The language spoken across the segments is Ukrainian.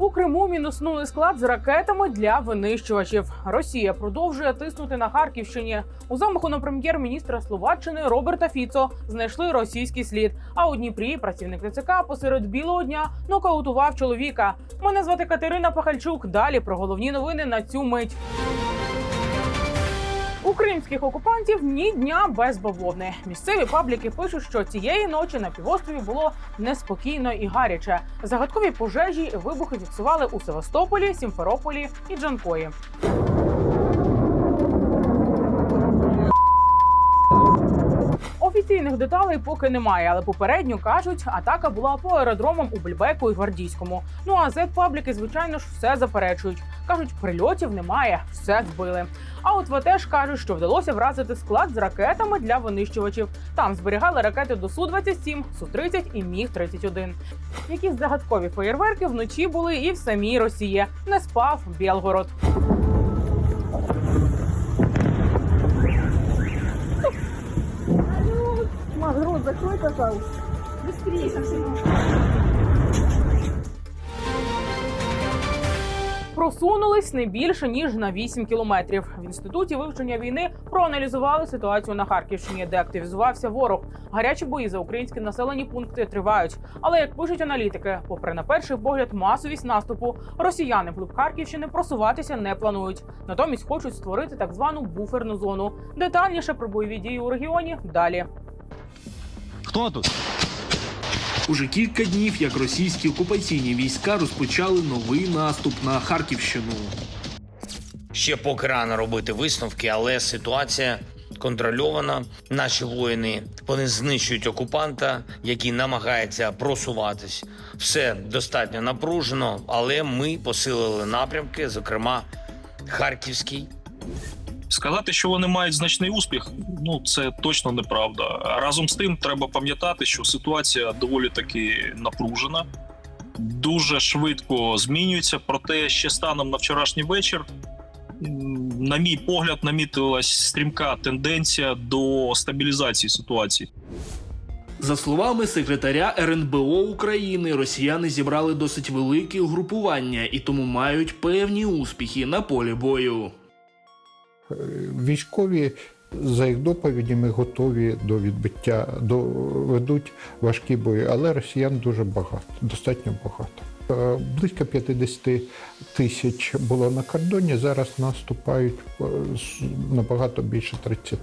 У Криму мінуснули склад з ракетами для винищувачів. Росія продовжує тиснути на Харківщині. У замаху на прем'єр-міністра Словаччини Роберта Фіцо знайшли російський слід. А у Дніпрі працівник ТЦК посеред білого дня нокаутував чоловіка. Мене звати Катерина Пахальчук. Далі про головні новини на цю мить. У кримських окупантів ні дня без бавовни. Місцеві пабліки пишуть, що цієї ночі на півострові було неспокійно і гаряче. Загадкові пожежі і вибухи фіксували у Севастополі, Сімферополі і Джанкої. Офіційних деталей поки немає, але попередньо кажуть, атака була по аеродромам у Бельбеку і Гвардійському. Ну а Z-пабліки, звичайно ж, все заперечують. кажуть, прильотів немає, все збили. А от ВТ ж кажуть, що вдалося вразити склад з ракетами для винищувачів. Там зберігали ракети до су 27 су 30 і міг 31 Якісь загадкові феєрверки вночі були і в самій Росії. Не спав Білгород. Рот закрой, пожалуйста. Быстрее совсем. Просунулись не більше ніж на 8 кілометрів. В інституті вивчення війни проаналізували ситуацію на Харківщині, де активізувався ворог. Гарячі бої за українські населені пункти тривають. Але як пишуть аналітики, попри на перший погляд масовість наступу, росіяни вглиб Харківщини просуватися не планують. Натомість хочуть створити так звану буферну зону. Детальніше про бойові дії у регіоні далі. Хто тут? Уже кілька днів, як російські окупаційні війська розпочали новий наступ на Харківщину. Ще поки рано робити висновки, але ситуація контрольована. Наші воїни вони знищують окупанта, який намагається просуватись. Все достатньо напружено, але ми посилили напрямки, зокрема Харківський. Сказати, що вони мають значний успіх, ну це точно неправда. Разом з тим, треба пам'ятати, що ситуація доволі таки напружена, дуже швидко змінюється. Проте ще станом на вчорашній вечір, на мій погляд, намітилась стрімка тенденція до стабілізації ситуації. За словами секретаря РНБО України, росіяни зібрали досить великі угрупування і тому мають певні успіхи на полі бою. Військові, за їх доповідями, готові до відбиття, до, ведуть важкі бої, але росіян дуже багато, достатньо багато. Е, Близько 50 тисяч було на кордоні, зараз наступають е, набагато більше 30.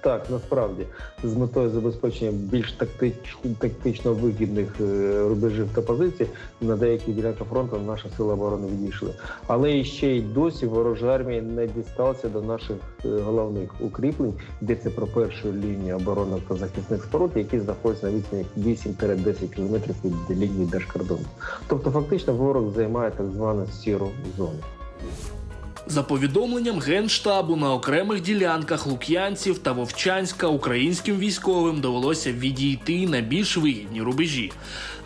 Так, насправді з метою забезпечення більш тактич, тактично вигідних е, рубежів та позицій на деяких ділянках фронту наша сила оборони відійшли. Але ще й досі ворожа армія не дісталася до наших е, головних укріплень. Йдеться про першу лінію оборонних та захисних споруд, які знаходяться на відстані 8-10 кілометрів від лінії держкордону. Тобто, фактично, ворог займає так звану сіру зону. За повідомленням Генштабу на окремих ділянках Лук'янців та Вовчанська українським військовим довелося відійти на більш вигідні рубежі.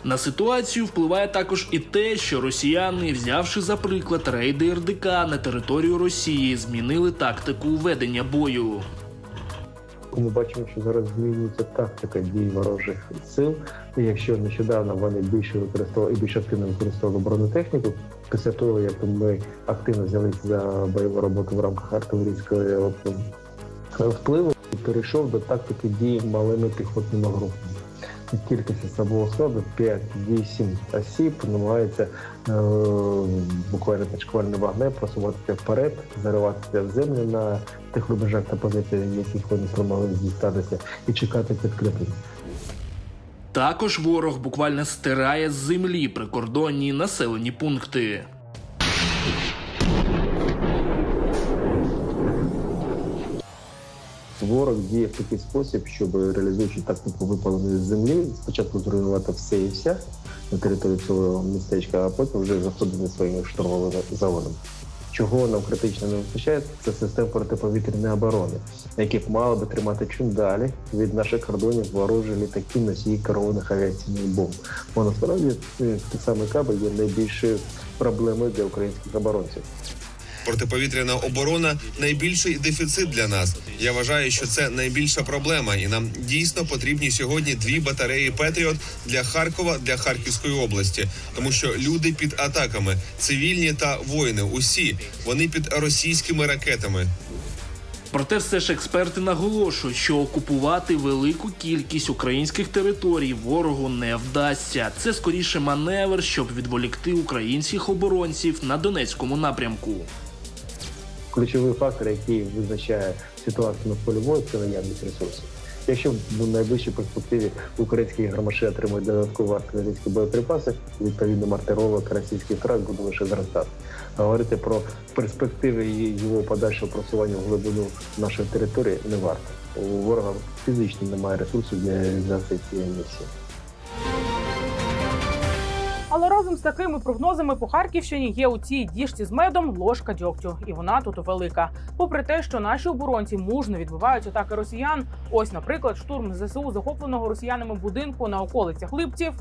На ситуацію впливає також і те, що росіяни, взявши за приклад рейди РДК на територію Росії, змінили тактику ведення бою. Ми бачимо, що зараз змінюється тактика дій ворожих сил. Якщо нещодавно вони більше використовували і більш активно використовували бронетехніку, після того як ми активно взялися за бойову роботу в рамках артилерійського е, впливу, перейшов до тактики дій малими піхотними групами. Кількість особового складу 5-8 осіб намагається е, буквально шквальне вогне просуватися вперед, зариватися в землю на тих рубежах та позиціях, яких вони спромогли дістатися, і чекати підкріплень. Також ворог буквально стирає з землі прикордонні населені пункти. Ворог діє в такий спосіб, щоб реалізуючи тактику випаленої з землі, спочатку зруйнувати все і вся на території цього містечка, а потім вже заходити своїми штурмовими заводами. Чого нам критично не вистачає, це систем протиповітряної оборони, які б мали би тримати чим далі від наших кордонів ворожі літаки носії керованих авіаційних бомб. Бо насправді е, ті самі каби є найбільшою проблемою для українських оборонців. Протиповітряна оборона найбільший дефіцит для нас. Я вважаю, що це найбільша проблема, і нам дійсно потрібні сьогодні дві батареї Петріот для Харкова для Харківської області, тому що люди під атаками, цивільні та воїни, усі вони під російськими ракетами. Проте все ж експерти наголошують, що окупувати велику кількість українських територій ворогу не вдасться. Це скоріше маневр, щоб відволікти українських оборонців на Донецькому напрямку. Ключовий фактор, який визначає ситуацію на полі бою, це наявність ресурсів. Якщо в найближчій перспективі українські громаші отримують додаткові артилерійські боєприпаси, відповідно мартировок російський втрат буде лише зростати. Говорити про перспективи його подальшого просування в глибину нашої території не варто. У ворога фізично немає ресурсів для реалізації цієї місії. Але разом з такими прогнозами по Харківщині є у цій діжці з медом ложка дьогтю, і вона тут велика. Попри те, що наші оборонці мужно відбивають атаки росіян. Ось, наприклад, штурм ЗСУ захопленого росіянами будинку на околицях Липців.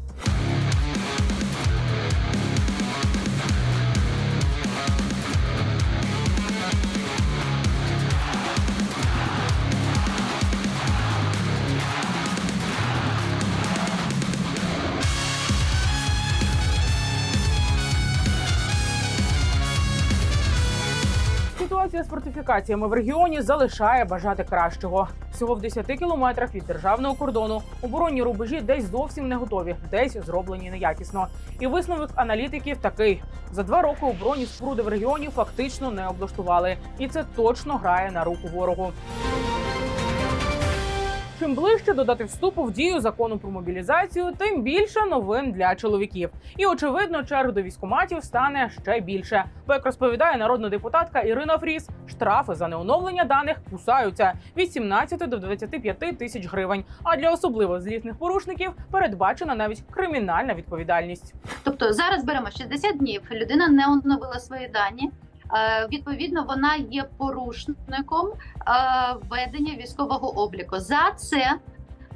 Ситуація в регіоні залишає бажати кращого. Всього в 10 кілометрах від державного кордону оборонні рубежі десь зовсім не готові, десь зроблені неякісно. І висновок аналітиків такий: за два роки оборонні споруди в регіоні фактично не облаштували, і це точно грає на руку ворогу. Чим ближче до дати вступу в дію закону про мобілізацію, тим більше новин для чоловіків. І очевидно, черг до військоматів стане ще більше. Бо як розповідає народна депутатка Ірина Фріс, штрафи за неоновлення даних кусаються від 17 до 25 тисяч гривень. А для особливо злісних порушників передбачена навіть кримінальна відповідальність. Тобто зараз беремо 60 днів. Людина не оновила свої дані. Е, Відповідно, вона є порушником е, ведення військового обліку. За це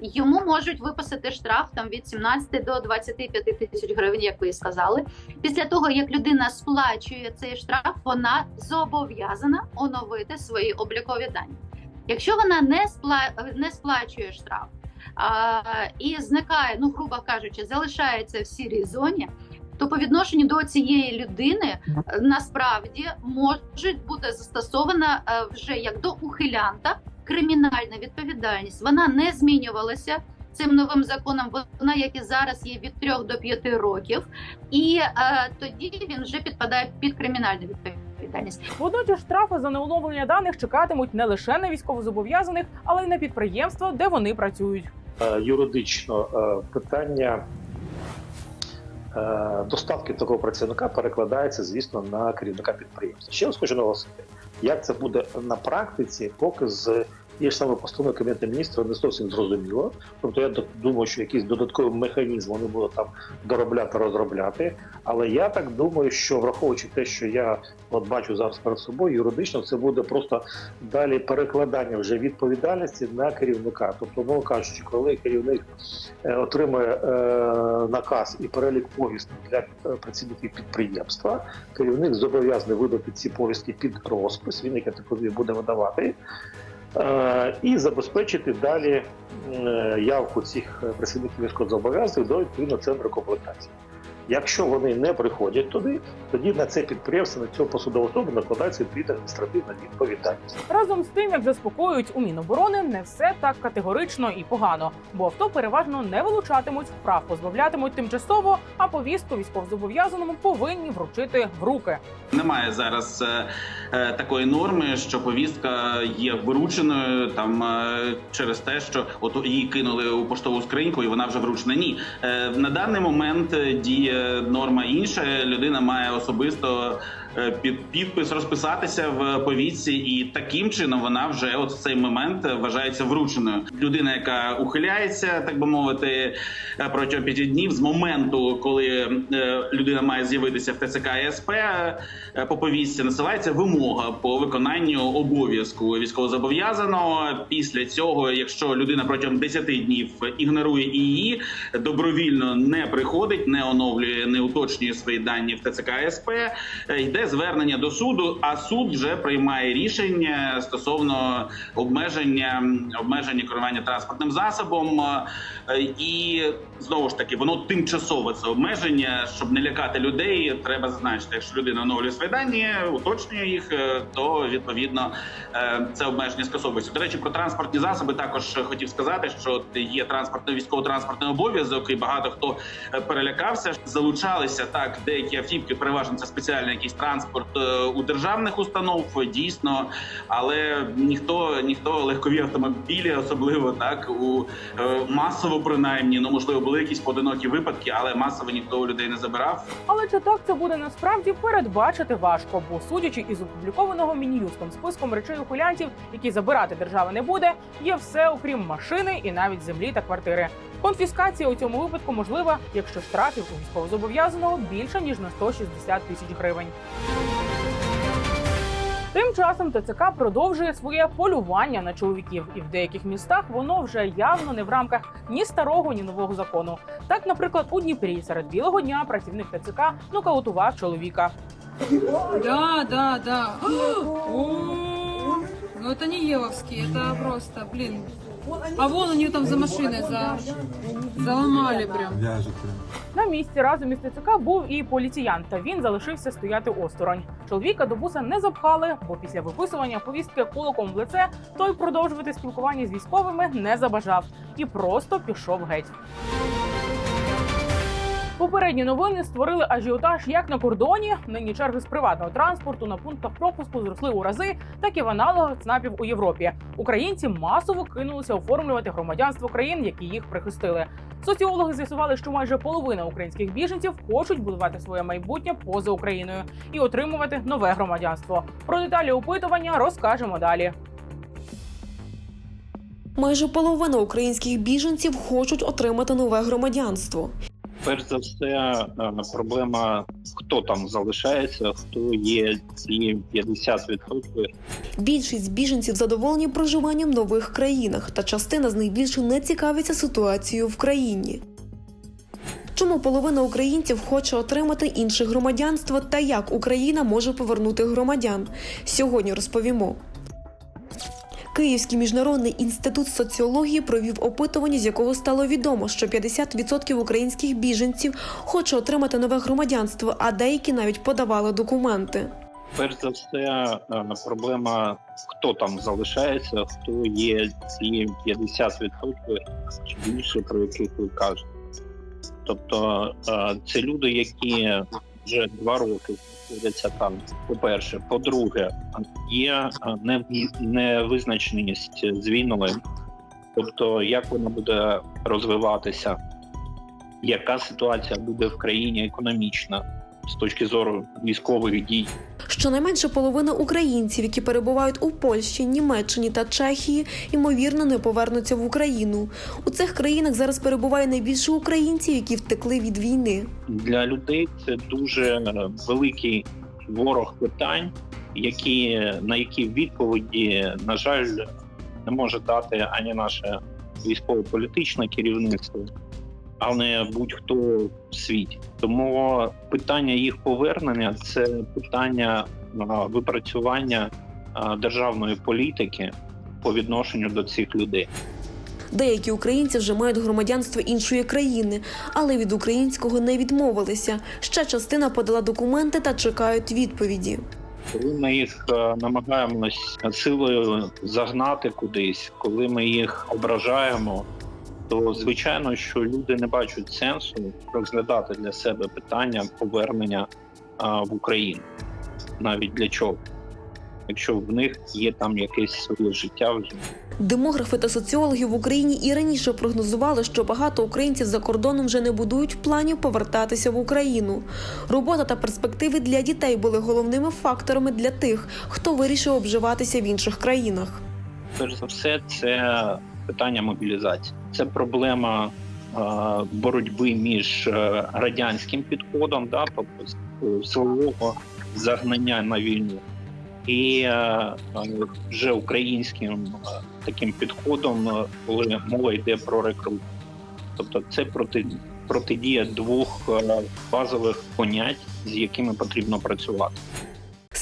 йому можуть виписати штраф там від 17 до 25 тисяч гривень, як ви сказали. Після того як людина сплачує цей штраф, вона зобов'язана оновити свої облікові дані. Якщо вона не спла... не сплачує штраф а, і зникає, ну грубо кажучи, залишається в сірій зоні то по відношенню до цієї людини е, насправді може бути застосована е, вже як до ухилянта кримінальна відповідальність. Вона не змінювалася цим новим законом. Вона, як і зараз, є від 3 до 5 років, і е, тоді він вже підпадає під кримінальну відповідальність. Водночас штрафи за неоновлення даних чекатимуть не лише на військовозобов'язаних, але й на підприємства, де вони працюють. Е, юридично е, питання доставки такого працівника перекладається, звісно, на керівника підприємства. Ще раз хочу наголосити, як це буде на практиці, поки з є ж саме постанови Кабінету міністрів не зовсім зрозуміло. Тобто я думаю, що якийсь додатковий механізм вони будуть там доробляти, розробляти. Але я так думаю, що враховуючи те, що я от бачу зараз перед собою, юридично це буде просто далі перекладання вже відповідальності на керівника. Тобто, мовно кажучи, коли керівник е, отримує е, наказ і перелік повісток для е, працівників підприємства, керівник зобов'язаний видати ці повістки під розпис. Він як я так розумію, буде видавати. Е, І забезпечити далі е, явку цих е, працівників військовозобов'язаних до відповідно центру комплектації. Якщо вони не приходять туди, тоді на це підприємство, на цього посудову особу накладається відповідна адміністративна відповідальність. Разом з тим, як заспокоюють у Міноборони, не все так категорично і погано, бо авто переважно не вилучатимуть, прав позбавлятимуть тимчасово, а повістку військовозобов'язаному повинні вручити в руки. Немає зараз е, е, такої норми, що повістка є врученою там е, через те, що от її кинули у поштову скриньку, і вона вже вручена. Ні, е, на даний момент е, діє норма інша. Людина має особисто під підпис розписатися в повістці, і таким чином вона вже от в цей момент вважається врученою. Людина, яка ухиляється, так би мовити, е, протягом п'яти днів з моменту, коли е, людина має з'явитися в ТЦК і е, по повістці насилається вимога по виконанню обов'язку військовозобов'язаного. Після цього, якщо людина протягом 10 днів ігнорує її, добровільно не приходить, не оновлює, не уточнює свої дані в ТЦК СП, е, звернення до суду. А суд вже приймає рішення стосовно обмеження обмеження керування транспортним засобом. Е, І знову ж таки, воно тимчасове це обмеження, щоб не лякати людей. Треба зазначити, якщо людина оновлює свої уточнює їх, е, то відповідно е, це обмеження скасовується. До речі, про транспортні засоби також хотів сказати, що є транспортний військово-транспортний обов'язок, і багато хто перелякався. Залучалися так деякі автівки, переважно це спеціальний якийсь транспорт е, у державних установ, дійсно, але ніхто ніхто легкові автомобілі, особливо так у е, масово принаймні, ну можливо, були якісь поодинокі випадки, але масово ніхто у людей не забирав. Але чи так це буде насправді передбачити важко, бо судячи із опублікованого мін'юстом списком речей ухилянтів, які забирати держава не буде, є все окрім машини і навіть землі та квартири. Конфіскація у цьому випадку можлива, якщо штрафів у військовозобов'язаного більше ніж на 160 тисяч гривень. Тим часом ТЦК продовжує своє полювання на чоловіків, і в деяких містах воно вже явно не в рамках ні старого, ні нового закону. Так, наприклад, у Дніпрі серед білого дня працівник ТЦК нокаутував чоловіка. Да, да, да. О, Ну это не Еловский, это просто, блин. А вон они там за машиной за... заломали прям. На місці разом із ТЦК був і поліціян, та він залишився стояти осторонь. Чоловіка до буса не запхали, бо після виписування повістки кулаком в лице той продовжувати спілкування з військовими не забажав і просто пішов геть. Попередні новини створили ажіотаж як на кордоні. Нині черги з приватного транспорту на пунктах пропуску зросли у рази, так і в аналогах ЦНАПів у Європі. Українці масово кинулися оформлювати громадянство країн, які їх прихистили. Соціологи з'ясували, що майже половина українських біженців хочуть будувати своє майбутнє поза Україною і отримувати нове громадянство. Про деталі опитування розкажемо далі. Майже половина українських біженців хочуть отримати нове громадянство. Перш за все, е, проблема, хто там залишається, хто є ці 50%. Більшість біженців задоволені проживанням в нових країнах, та частина з них більше не цікавиться ситуацією в країні. Чому половина українців хоче отримати інше громадянство та як Україна може повернути громадян? Сьогодні розповімо. Київський міжнародний інститут соціології провів опитування, з якого стало відомо, що 50% українських біженців хоче отримати нове громадянство, а деякі навіть подавали документи. Перш за все, е, проблема, хто там залишається, хто є ці 50% чи більше, про яких ви кажете. Тобто е, це люди, які вже два роки знаходяться там. По-перше, по-друге, є е, невизначеність з війною, тобто як вона буде розвиватися, яка ситуація буде в країні економічна з точки зору військових дій. Щонайменше половина українців, які перебувають у Польщі, Німеччині та Чехії, ймовірно не повернуться в Україну. У цих країнах зараз перебуває найбільше українців, які втекли від війни. Для людей це дуже е, великий ворог питань, які на які відповіді, на жаль, не може дати ані наше військово-політичне керівництво, а не будь-хто в світі. Тому питання їх повернення це питання випрацювання державної політики по відношенню до цих людей. Деякі українці вже мають громадянство іншої країни, але від українського не відмовилися. Ще частина подала документи та чекають відповіді. Коли ми їх намагаємось силою загнати кудись, коли ми їх ображаємо, то звичайно, що люди не бачать сенсу розглядати для себе питання повернення а, в Україну. Навіть для чого? Якщо в них є там якесь своє життя вже. Демографи та соціологи в Україні і раніше прогнозували, що багато українців за кордоном вже не будують планів повертатися в Україну. Робота та перспективи для дітей були головними факторами для тих, хто вирішив обживатися в інших країнах. Перш за все, це питання мобілізації. Це проблема е, боротьби між е, радянським підходом, да, тобто е, силового загнання на війну, і е, вже українським е, таким підходом, коли мова йде про рекрут. Тобто це проти, протидія двох базових понять, з якими потрібно працювати.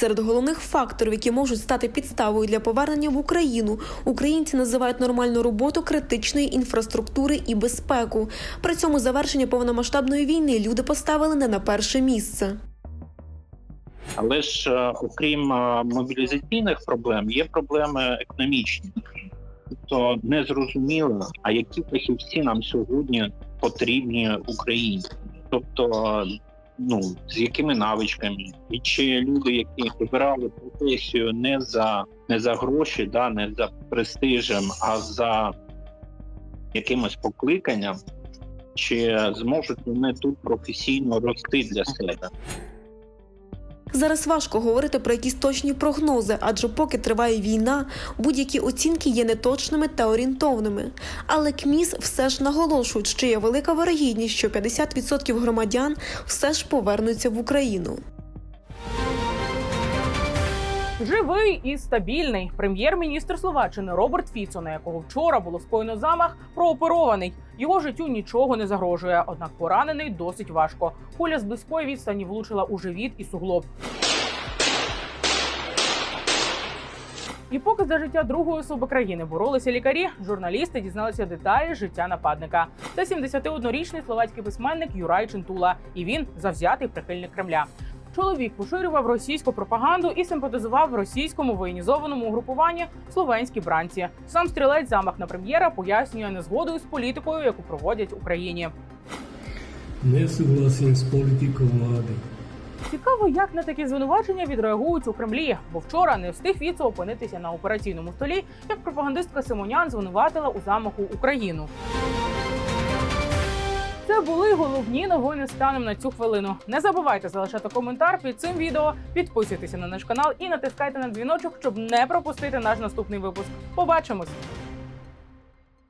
Серед головних факторів, які можуть стати підставою для повернення в Україну, українці називають нормальну роботу критичної інфраструктури і безпеку. При цьому завершення повномасштабної війни люди поставили не на перше місце. Але ж е, окрім е, мобілізаційних проблем, є проблеми економічні. Тобто не зрозуміло, а які фахівці нам сьогодні потрібні Україні. Тобто, ну з якими навичками, і чи люди, які вибирали професію не за не за гроші, да не за престижем, а за якимось покликанням, чи зможуть вони тут професійно рости для себе? Зараз важко говорити про якісь точні прогнози, адже поки триває війна, будь-які оцінки є неточними та орієнтовними. Але КМІС все ж наголошують, що є велика вирогідність, що 50% громадян все ж повернуться в Україну. Живий і стабільний прем'єр-міністр Словаччини Роберт Фіцо, на якого вчора було скоєно замах, прооперований. Його життю нічого не загрожує, однак поранений досить важко. Куля з близької відстані влучила у живіт і суглоб. І поки за життя другої особи країни боролися лікарі, журналісти дізналися деталі життя нападника. Це 71-річний словацький письменник Юрай Чентула, і він завзятий прихильник Кремля. Чоловік поширював російську пропаганду і симпатизував російському воєнізованому угрупуванню словенські бранці. Сам стрілець замах на прем'єра пояснює незгодою з політикою, яку проводять в Україні. Не согласен з політикою влади. Цікаво, як на такі звинувачення відреагують у Кремлі, бо вчора не встиг Фіцо опинитися на операційному столі, як пропагандистка Симонян звинуватила у замаху Україну. Це були головні новини станом на цю хвилину. Не забувайте залишати коментар під цим відео, підписуйтеся на наш канал і натискайте на дзвіночок, щоб не пропустити наш наступний випуск. Побачимось!